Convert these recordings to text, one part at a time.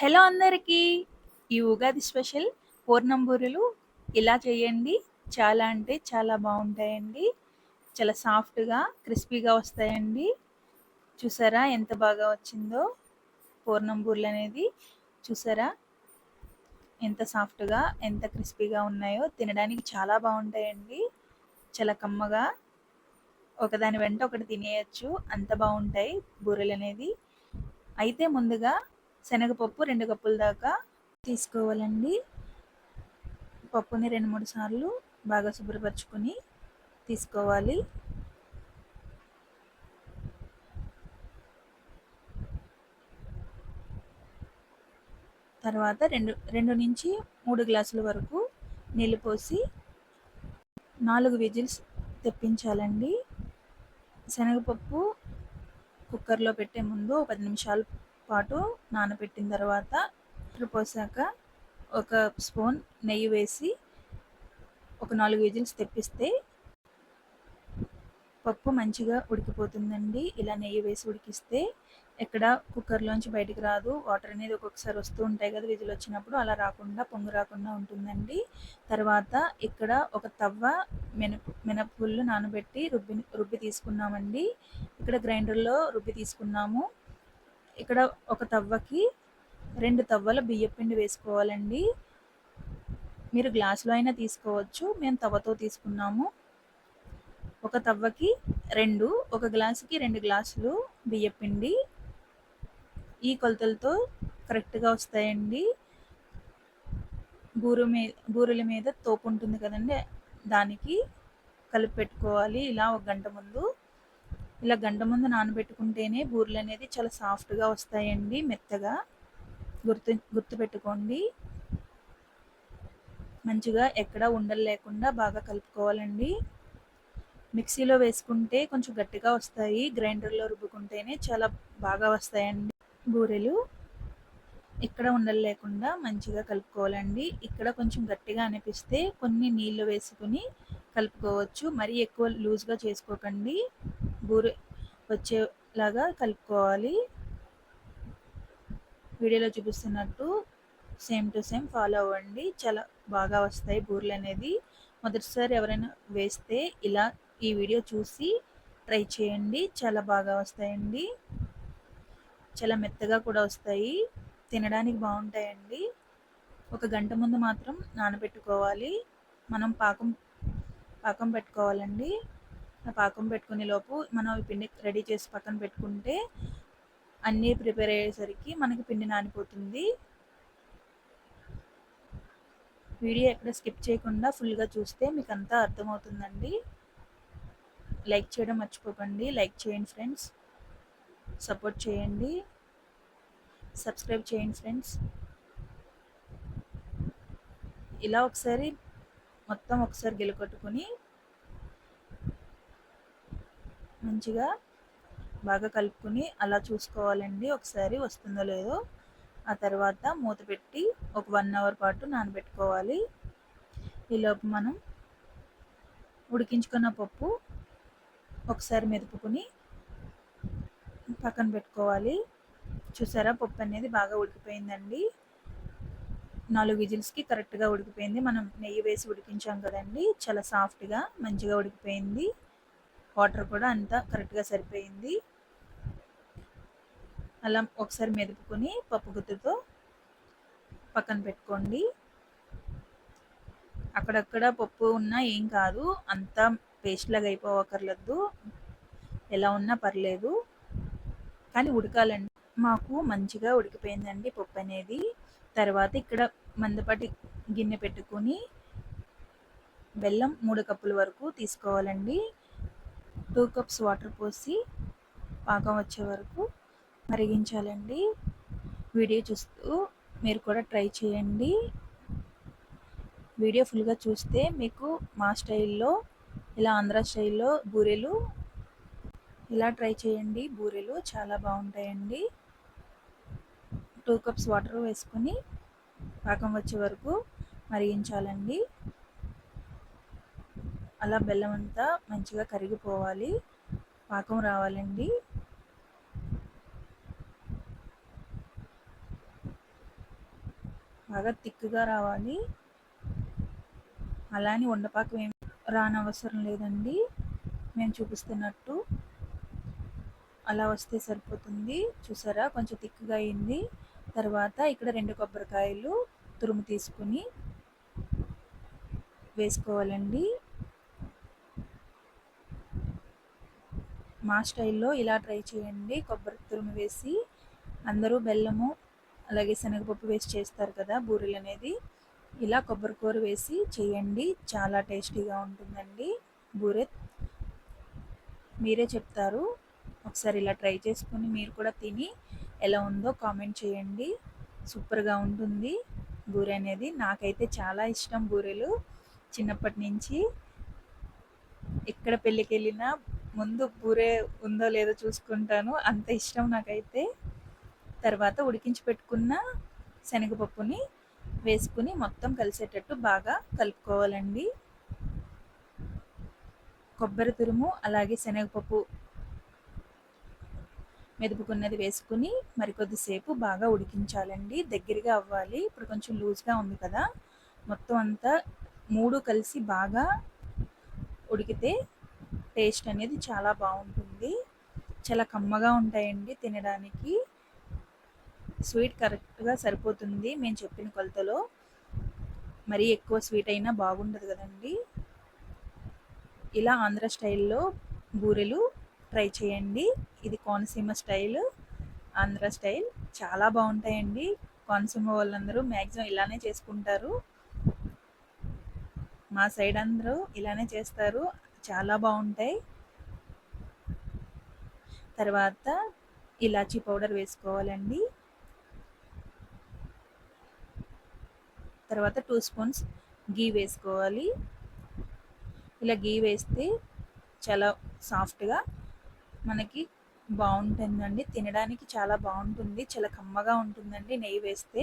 Hello అందరికీ! ఈ Ugadi special పూర్ణం బూరెలు ఇలా చేయండి. చాలా అంటే చాలా బాగుంటాయండి చాలా సాఫ్ట్‌గా, క్రిస్పీగా వస్తాయండి. చూసారా ఎంత బాగా వచ్చిందో పూర్ణం బూరెలనేది. చూసారా? ఎంత సాఫ్ట్‌గా, ఎంత క్రిస్పీగా ఉన్నాయో తినడానికి చాలా బాగుంటాయండి చాలా కమ్మగా ఒకదాని వెంట ఒకటి తినేయచ్చు అంత బాగుంటాయి బూరెలు అనేది అయితే ముందుగా శనగపప్పు రెండు కప్పుల దాకా తీసుకోవాలండి. పప్పుని 2, 3 సార్లు బాగా శుభ్రపరచుకొని తీసుకోవాలి. తర్వాత 2, 2-3 గ్లాసుల వరకు నీళ్ళు పోసి నాలుగు విజిల్స్ తెప్పించాలండి. శనగపప్పు కుక్కర్‌లో పెట్టే ముందు పది నిమిషాలు పాటు నానబెట్టిన తర్వాత పోసాక ఒక స్పూన్ నెయ్యి వేసి ఒక నాలుగు విజిల్స్ తెప్పిస్తే పప్పు మంచిగా ఉడికిపోతుందండి. ఇలా నెయ్యి వేసి ఉడికిస్తే ఎక్కడ కుక్కర్‌లోంచి బయటికి రాదు. వాటర్ అనేది ఒక్కొక్కసారి వస్తూ ఉంటాయి కదా! విజిల్ వచ్చినప్పుడు అలా రాకుండా పొంగు రాకుండా ఉంటుందండి. తర్వాత ఇక్కడ ఒక తవ్వ మినప మినపగుళ్ళు నానబెట్టి రుబ్బి రుబ్బి తీసుకున్నామండి. ఇక్కడ గ్రైండర్‌లో రుబ్బి తీసుకున్నాము. ఇక్కడ ఒక తవ్వకి రెండు తవ్వల బియ్యపిండి వేసుకోవాలండి. మీరు గ్లాసులో అయినా తీసుకోవచ్చు. మేము తవ్వతో తీసుకున్నాము. ఒక తవ్వకి రెండు ఒక గ్లాసుకి రెండు గ్లాసులు బియ్యపిండి. ఈ కొలతలతో కరెక్ట్‌గా వస్తాయండి. బూరు మీ బూరెల మీద తోపు ఉంటుంది కదండి దానికి కలిపి పెట్టుకోవాలి. ఇలా ఒక గంట ముందు. ఇలా గంట ముందు నానబెట్టుకుంటేనే బూరెలు అనేది చాలా సాఫ్ట్‌గా వస్తాయండి మెత్తగా. గుర్తు గుర్తుపెట్టుకోండి. మంచిగా ఎక్కడ ఉండలు లేకుండా బాగా కలుపుకోవాలండి. మిక్సీలో వేసుకుంటే కొంచెం గట్టిగా వస్తాయి. గ్రైండర్‌లో రుబ్బుకుంటేనే చాలా బాగా వస్తాయండి బూరెలు. ఇక్కడ ఉండలు లేకుండా మంచిగా కలుపుకోవాలండి. ఇక్కడ కొంచెం గట్టిగా అనిపిస్తే కొన్ని నీళ్ళు వేసుకుని కలుపుకోవచ్చు. మరీ ఎక్కువ లూజ్‌గా చేసుకోకండి. బూరె వచ్చేలాగా కలుపుకోవాలి. వీడియోలో చూపిస్తున్నట్టు సేమ్ టు సేమ్ ఫాలో అవ్వండి. చాలా బాగా వస్తాయి బూరెలు అనేది మొదటిసారి ఎవరైనా వేస్తే ఇలా ఈ వీడియో చూసి ట్రై చేయండి. చాలా బాగా వస్తాయండి. చాలా మెత్తగా కూడా వస్తాయి. తినడానికి బాగుంటాయండి ఒక గంట ముందు మాత్రం నానబెట్టుకోవాలి. మనం పాకం పాకం పెట్టుకోవాలండి. ఆ పాకం పెట్టుకునే లోపు మనం ఈ పిండి రెడీ చేసి పక్కన పెట్టుకుంటే అన్నీ ప్రిపేర్ అయ్యేసరికి మనకి పిండి నానిపోతుంది. వీడియో ఎక్కడ స్కిప్ చేయకుండా ఫుల్‌గా చూస్తే మీకు అంతా అర్థమవుతుందండి. లైక్ చేయడం మర్చిపోకండి. లైక్ చేయండి ఫ్రెండ్స్. సపోర్ట్ చేయండి. సబ్స్క్రైబ్ చేయండి ఫ్రెండ్స్. ఇలా ఒకసారి మొత్తం ఒకసారి గిలకొట్టుకొని మంచిగా బాగా కలుపుకొని అలా చూసుకోవాలండి ఒకసారి వస్తుందో లేదో. ఆ తర్వాత మూత పెట్టి ఒక వన్ అవర్ పాటు నానబెట్టుకోవాలి. ఈలోపు మనం ఉడికించుకున్న పప్పు ఒకసారి మెదుపుకొని పక్కన పెట్టుకోవాలి. చూసారా పప్పు అనేది బాగా ఉడికిపోయిందండి. నాలుగు విజిల్స్‌కి కరెక్ట్‌గా ఉడికిపోయింది. మనం నెయ్యి వేసి ఉడికించాం కదండీ! చాలా సాఫ్ట్‌గా మంచిగా ఉడికిపోయింది. వాటర్ కూడా అంతా కరెక్ట్‌గా సరిపోయింది. అలా ఒకసారి మెదుపుకొని పప్పు గుత్తితో పక్కన పెట్టుకోండి. అక్కడక్కడ పప్పు ఉన్నా ఏం కాదు. అంతా పేస్ట్ లాగా అయిపోవక్కర్లేదు. ఎలా ఉన్నా పర్లేదు. కానీ ఉడకాలండి. మాకు మంచిగా ఉడికిపోయిందండి పప్పు అనేది. తర్వాత ఇక్కడ మందపాటి గిన్నె పెట్టుకొని బెల్లం మూడు కప్పుల వరకు తీసుకోవాలండి. టూ కప్స్ వాటర్ పోసి పాకం వచ్చే వరకు మరిగించాలండి. వీడియో చూస్తూ మీరు కూడా ట్రై చేయండి. వీడియో ఫుల్‌గా చూస్తే మీకు మా స్టైల్‌లో ఇలా ఆంధ్ర స్టైల్‌లో బూరెలు ఇలా ట్రై చేయండి. బూరెలు చాలా బాగుంటాయండి టూ కప్స్ వాటర్ వేసుకొని పాకం వచ్చే వరకు మరిగించాలండి. అలా బెల్లం అంతా మంచిగా కరిగిపోవాలి. పాకం రావాలండి. బాగా తిక్కుగా రావాలి అలానే ఉండపాకం ఏం రానవసరం లేదండి మేము చూపిస్తున్నట్టు అలా వస్తే సరిపోతుంది చూసారా కొంచెం తిక్కుగా అయింది తర్వాత ఇక్కడ రెండు కొబ్బరికాయలు తురుము తీసుకుని వేసుకోవాలండి. మా స్టైల్లో ఇలా ట్రై చేయండి. కొబ్బరి తురుము వేసి అందరూ బెల్లము అలాగే శనగపప్పు వేసి చేస్తారు కదా బూరెలు అనేది. ఇలా కొబ్బరి కూర వేసి చేయండి. చాలా టేస్టీగా ఉంటుందండి బూరె. మీరే చెప్తారు. ఒకసారి ఇలా ట్రై చేసుకుని మీరు కూడా తిని ఎలా ఉందో కామెంట్ చేయండి. సూపర్గా ఉంటుంది. బూరె అనేది నాకైతే చాలా ఇష్టం బూరెలు. చిన్నప్పటి నుంచి ఎక్కడ పెళ్ళికి వెళ్ళినా ముందు బూరె ఉందో లేదో చూసుకుంటాను. అంత ఇష్టం నాకైతే. తర్వాత ఉడికించి పెట్టుకున్న శనగపప్పుని వేసుకుని మొత్తం కలిసేటట్టు బాగా కలుపుకోవాలండి. కొబ్బరి తురుము అలాగే శనగపప్పు మెదుపుకున్నది వేసుకుని మరికొద్దిసేపు బాగా ఉడికించాలండి. దగ్గరగా అవ్వాలి. ఇప్పుడు కొంచెం లూజ్గా ఉంది కదా. మొత్తం అంతా మూడు కలిసి బాగా ఉడికితే టేస్ట్ అనేది చాలా బాగుంటుంది. చాలా కమ్మగా ఉంటాయండి తినడానికి. స్వీట్ కరెక్ట్గా సరిపోతుంది మేము చెప్పిన కొలతలో. మరీ ఎక్కువ స్వీట్ అయినా బాగుండదు కదండి. ఇలా ఆంధ్ర స్టైల్లో బూరెలు ట్రై చేయండి. ఇది కోనసీమ స్టైల్ ఆంధ్ర స్టైల్. చాలా బాగుంటాయండి. కోనసీమ వాళ్ళందరూ మ్యాక్సిమం ఇలానే చేసుకుంటారు. మా సైడ్ అందరూ ఇలానే చేస్తారు. చాలా బాగుంటాయి. తర్వాత ఇలాచీ పౌడర్ వేసుకోవాలండి. తర్వాత టూ స్పూన్స్ గీ వేసుకోవాలి. ఇలా గీ వేస్తే చాలా సాఫ్ట్గా మనకి బాగుంటుందండి. తినడానికి చాలా బాగుంటుంది. చాలా కమ్మగా ఉంటుందండి నెయ్యి వేస్తే.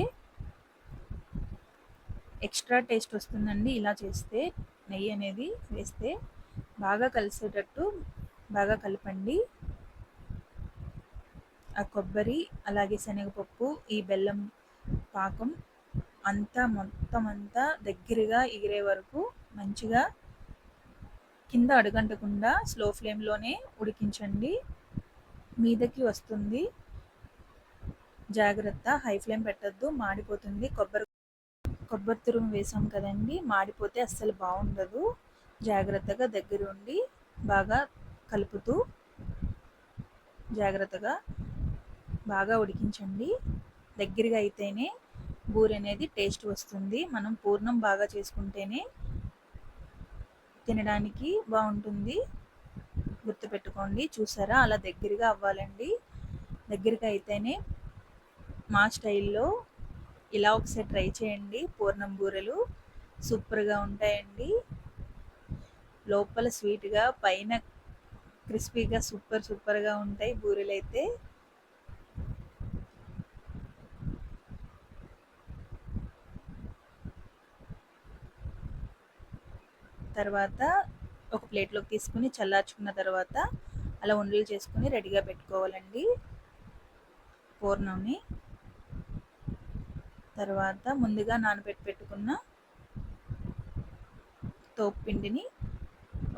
ఎక్స్ట్రా టేస్ట్ వస్తుందండి ఇలా చేస్తే. నెయ్యి అనేది వేస్తే బాగా కలిసేటట్టు బాగా కలపండి. ఆ కొబ్బరి అలాగే శనగపప్పు ఈ బెల్లం పాకం అంతా మొత్తం అంతా దగ్గరగా ఎగిరే వరకు మంచిగా కింద అడుగంటకుండా స్లో ఫ్లేమ్లోనే ఉడికించండి. మీదకి వస్తుంది. జాగ్రత్త హై ఫ్లేమ్ పెట్టద్దు మాడిపోతుంది. కొబ్బరి కొబ్బరి తురుము వేసాం కదండి మాడిపోతే అస్సలు బాగుండదు. జాగ్రత్తగా దగ్గరుండి బాగా కలుపుతూ జాగ్రత్తగా బాగా ఉడికించండి. దగ్గరగా అయితేనే బూర అనేది టేస్ట్ వస్తుంది. మనం పూర్ణం బాగా చేసుకుంటేనే తినడానికి బాగుంటుంది. గుర్తుపెట్టుకోండి చూసారా? అలా దగ్గరగా అవ్వాలండి. దగ్గరగా అయితేనే మా స్టైల్లో ఇలా ఒకసారి ట్రై చేయండి. పూర్ణం బూరెలు సూపర్గా ఉంటాయండి. లోపల స్వీట్గా పైన క్రిస్పీగా సూపర్ సూపర్గా ఉంటాయి బూరెలు అయితే తర్వాత ఒక ప్లేట్లోకి తీసుకుని చల్లార్చుకున్న తర్వాత అలా ఉండలు చేసుకుని రెడీగా పెట్టుకోవాలండి. పూర్ణంని తర్వాత ముందుగా నానబెట్టి పెట్టుకున్న తోపు పిండిని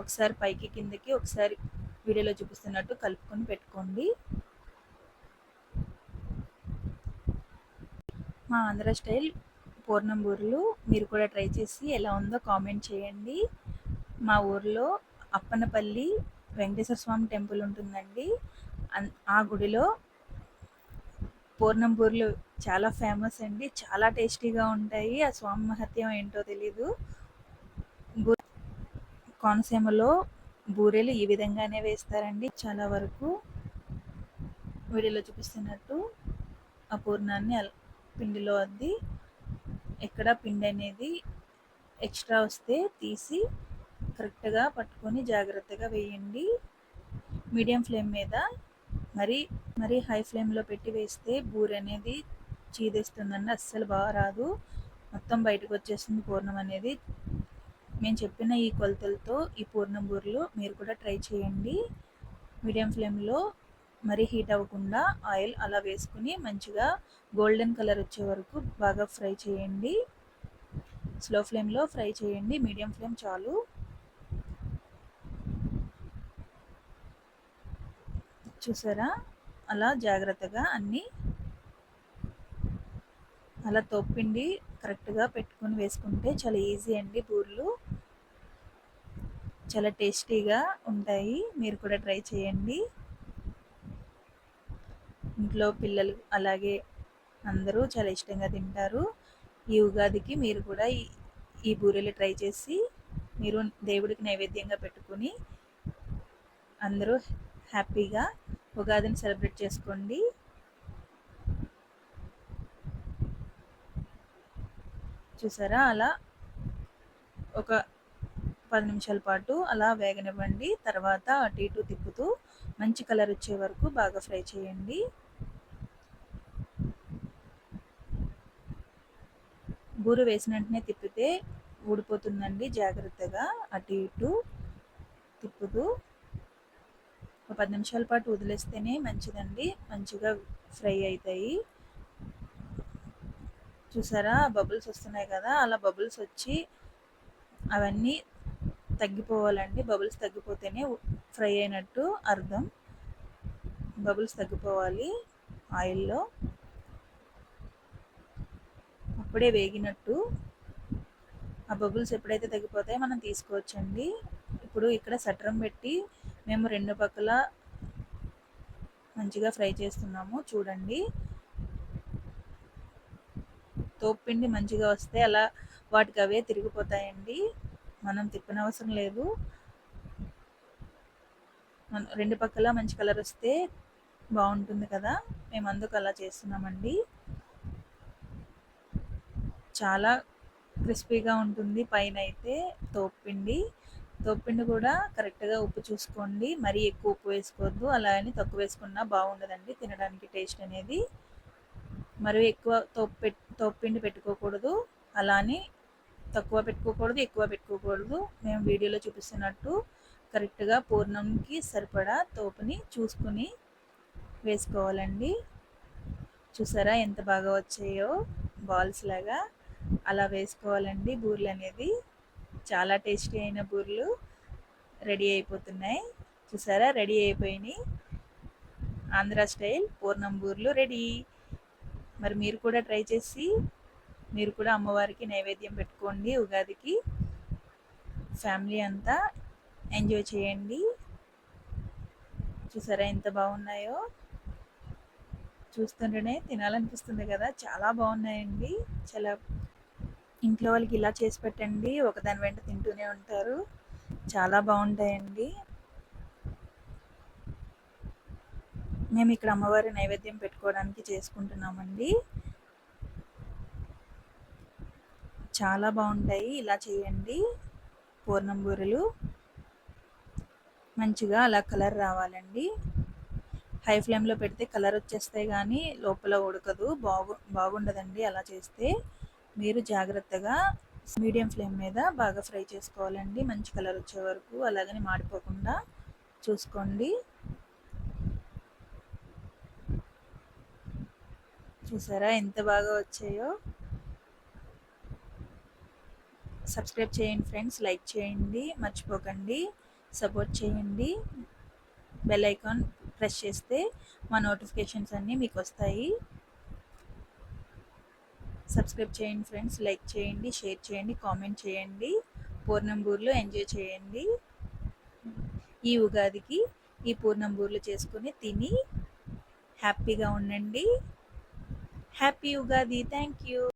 ఒకసారి పైకి కిందకి ఒకసారి వీడియోలో చూపిస్తున్నట్టు కలుపుకొని పెట్టుకోండి. మా ఆంధ్ర స్టైల్ పూర్ణం బూరెలు మీరు కూడా ట్రై చేసి ఎలా ఉందో కామెంట్ చేయండి. మా ఊర్లో అప్పనపల్లి వెంకటేశ్వర స్వామి టెంపుల్ ఉంటుందండి. ఆ గుడిలో పూర్ణం బూరెలు చాలా ఫేమస్ అండి. చాలా టేస్టీగా ఉంటాయి. ఆ స్వామి మహత్యం ఏంటో తెలీదు. కోనసీమలో బూరెలు ఈ విధంగానే వేస్తారండి. చాలా వరకు వీడియోలో చూపిస్తున్నట్టు ఆ పూర్ణాన్ని పిండిలో అద్ది. ఎక్కడ పిండి అనేది ఎక్స్ట్రా వస్తే తీసి కరెక్ట్గా పట్టుకొని జాగ్రత్తగా వేయండి. మీడియం ఫ్లేమ్ మీద మరి మరి హై ఫ్లేమ్లో పెట్టి వేస్తే బూరె అనేది చీదేస్తుందండి. అస్సలు బాగా రాదు. మొత్తం బయటకు వచ్చేస్తుంది పూర్ణం అనేది. మేము చెప్పిన ఈ కొలతలతో ఈ పూర్ణం బూరెలు మీరు కూడా ట్రై చేయండి. మీడియం ఫ్లేమ్లో మరి హీట్ అవ్వకుండా ఆయిల్ అలా వేసుకుని మంచిగా గోల్డెన్ కలర్ వచ్చే వరకు బాగా ఫ్రై చేయండి. స్లో ఫ్లేమ్లో ఫ్రై చేయండి. మీడియం ఫ్లేమ్ చాలు. చూసారా? అలా జాగ్రత్తగా అన్నీ అలా తొప్పిండి కరెక్ట్గా పెట్టుకొని వేసుకుంటే చాలా ఈజీ అండి బూర్లు. చాలా టేస్టీగా ఉంటాయి. మీరు కూడా ట్రై చేయండి. ఇంట్లో పిల్లలు అలాగే అందరూ చాలా ఇష్టంగా తింటారు. ఈ ఉగాదికి మీరు కూడా ఈ బూరెలు ట్రై చేసి మీరు దేవుడికి నైవేద్యంగా పెట్టుకుని అందరూ హ్యాపీగా ఉగాదిని సెలబ్రేట్ చేసుకోండి. చూసారా? అలా ఒక పది నిమిషాల పాటు అలా వేగనివ్వండి. తర్వాత అటు ఇటు తిప్పుతూ మంచి కలర్ వచ్చే వరకు బాగా ఫ్రై చేయండి. బూరు వేసిన వెంటనే తిప్పితే ఊడిపోతుందండి జాగ్రత్తగా. అటు ఇటు తిప్పుతూ ఒక పది నిమిషాల పాటు వదిలేస్తేనే మంచిదండి. మంచిగా ఫ్రై అవుతాయి చూసారా? బబుల్స్ వస్తున్నాయి కదా? అలా బబుల్స్ వచ్చి అవన్నీ తగ్గిపోవాలండి. బబుల్స్ తగ్గిపోతేనే ఫ్రై అయినట్టు అర్థం. బబుల్స్ తగ్గిపోవాలి ఆయిల్లో. అప్పుడే వేగినట్టు. ఆ బబుల్స్ ఎప్పుడైతే తగ్గిపోతాయో మనం తీసుకోవచ్చండి. ఇప్పుడు ఇక్కడ సట్రం పెట్టి మేము రెండు పక్కల మంచిగా ఫ్రై చేస్తున్నాము చూడండి. తోపిండి మంచిగా వస్తే అలా వాటికి అవే తిరిగిపోతాయండి. మనం తిప్పనవసరం లేదు. రెండు పక్కల మంచి కలర్ వస్తే బాగుంటుంది కదా. మేము అందుకు అలా చేస్తున్నామండి. చాలా క్రిస్పీగా ఉంటుంది పైన అయితే తోపిండి తోపిండి కూడా కరెక్ట్గా ఉప్పు చూసుకోండి. మరీ ఎక్కువ ఉప్పు వేసుకోవద్దు. అలా అని తక్కువ వేసుకున్నా బాగుండదండి తినడానికి టేస్ట్ అనేది. మరీ ఎక్కువ తోపు పెట్ తోపుపిండి పెట్టుకోకూడదు. అలానే తక్కువ పెట్టుకోకూడదు ఎక్కువ పెట్టుకోకూడదు. మేము వీడియోలో చూపిస్తున్నట్టు కరెక్ట్గా పూర్ణంకి సరిపడా తోపుని చూసుకుని వేసుకోవాలండి. చూసారా ఎంత బాగా వచ్చాయో? బాల్స్ లాగా అలా వేసుకోవాలండి బూర్లు అనేది. చాలా టేస్టీ అయిన బూర్లు రెడీ అయిపోతున్నాయి. చూసారా? రెడీ అయిపోయినాయి. ఆంధ్ర స్టైల్ పూర్ణం బూర్లు రెడీ. మరి మీరు కూడా ట్రై చేసి మీరు కూడా అమ్మవారికి నైవేద్యం పెట్టుకోండి ఉగాదికి. ఫ్యామిలీ అంతా ఎంజాయ్ చేయండి. చూసారా ఎంత బాగున్నాయో? చూస్తుంటేనే తినాలనిపిస్తుంది కదా? చాలా బాగున్నాయండి. చాలా ఇంట్లో వాళ్ళకి ఇలా చేసి పెట్టండి ఒకదాని వెంట తింటూనే ఉంటారు. చాలా బాగుంటాయండి. మేము ఇక్కడ అమ్మవారి నైవేద్యం పెట్టుకోవడానికి చేసుకుంటున్నామండి. చాలా బాగుంటాయి ఇలా చేయండి. పూర్ణం బూరెలు. మంచిగా అలా కలర్ రావాలండి. హై ఫ్లేమ్లో పెడితే కలర్ వచ్చేస్తాయి కానీ లోపల ఉడకదు బాగు బాగుండదండి అలా చేస్తే. మీరు జాగ్రత్తగా మీడియం ఫ్లేమ్ మీద బాగా ఫ్రై చేసుకోవాలండి. మంచి కలర్ వచ్చే వరకు అలాగని మాడిపోకుండా చూసుకోండి. చూసారా ఎంత బాగా వచ్చాయో? సబ్స్క్రైబ్ చేయండి ఫ్రెండ్స్ లైక్ చేయండి మర్చిపోకండి సపోర్ట్ చేయండి. బెల్ ఐకాన్ ప్రెస్ చేస్తే మా నోటిఫికేషన్స్ అన్నీ మీకు వస్తాయి. సబ్స్క్రైబ్ చేయండి ఫ్రెండ్స్ లైక్ చేయండి షేర్ చేయండి కామెంట్ చేయండి. పూర్ణంబూర్లో ఎంజాయ్ చేయండి. ఈ ఉగాదికి ఈ పూర్ణంబూర్లు చేసుకుని తిని హ్యాపీగా ఉండండి. హ్యాపీ ఉగాది. Thank you